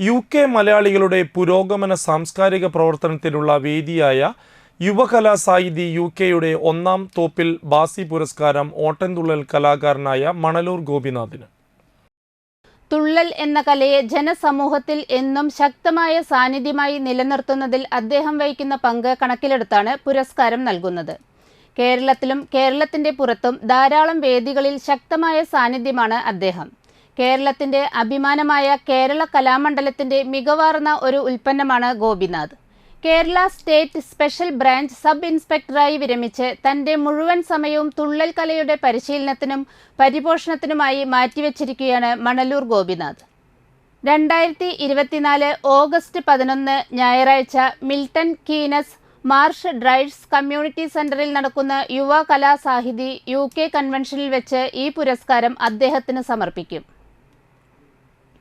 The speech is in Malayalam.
യു കെ മലയാളികളുടെ പുരോഗമന സാംസ്കാരിക പ്രവർത്തനത്തിനുള്ള വേദിയായ യുവകലാ സാഹിതി യു കെയുടെ ഒന്നാം തോപ്പിൽ ബാസി പുരസ്കാരം ഓട്ടൻതുള്ളൽ കലാകാരനായ മണലൂർ ഗോപിനാഥിന്. തുള്ളൽ എന്ന കലയെ ജനസമൂഹത്തിൽ എന്നും ശക്തമായ സാന്നിധ്യമായി നിലനിർത്തുന്നതിൽ അദ്ദേഹം വഹിക്കുന്ന പങ്ക് കണക്കിലെടുത്താണ് പുരസ്കാരം നൽകുന്നത്. കേരളത്തിലും കേരളത്തിന്റെ പുറത്തും ധാരാളം വേദികളിൽ ശക്തമായ സാന്നിധ്യമാണ് അദ്ദേഹം. കേരളത്തിന്റെ അഭിമാനമായ കേരള കലാമണ്ഡലത്തിന്റെ മികവാർന്ന ഒരു ഉൽപ്പന്നമാണ് Gopinath. Kerala state special branch sub ഇൻസ്പെക്ടറായി വിരമിച്ച് തന്റെ മുഴുവൻ സമയവും തുള്ളൽ കലയുടെ പരിശീലനത്തിനും പരിപോഷണത്തിനുമായി മാറ്റിവെച്ചിരിക്കുകയാണ് മണലൂർ ഗോപിനാഥ്. രണ്ടായിരത്തി ഇരുപത്തിനാല് ഓഗസ്റ്റ് പതിനൊന്ന് ഞായറാഴ്ച Milton Keynes Marsh Drive community സെന്ററിൽ നടക്കുന്ന യുവ കലാസാഹിതി യു കെ കൺവെൻഷനിൽ വെച്ച് ഈ പുരസ്കാരം അദ്ദേഹത്തിന് സമർപ്പിക്കും.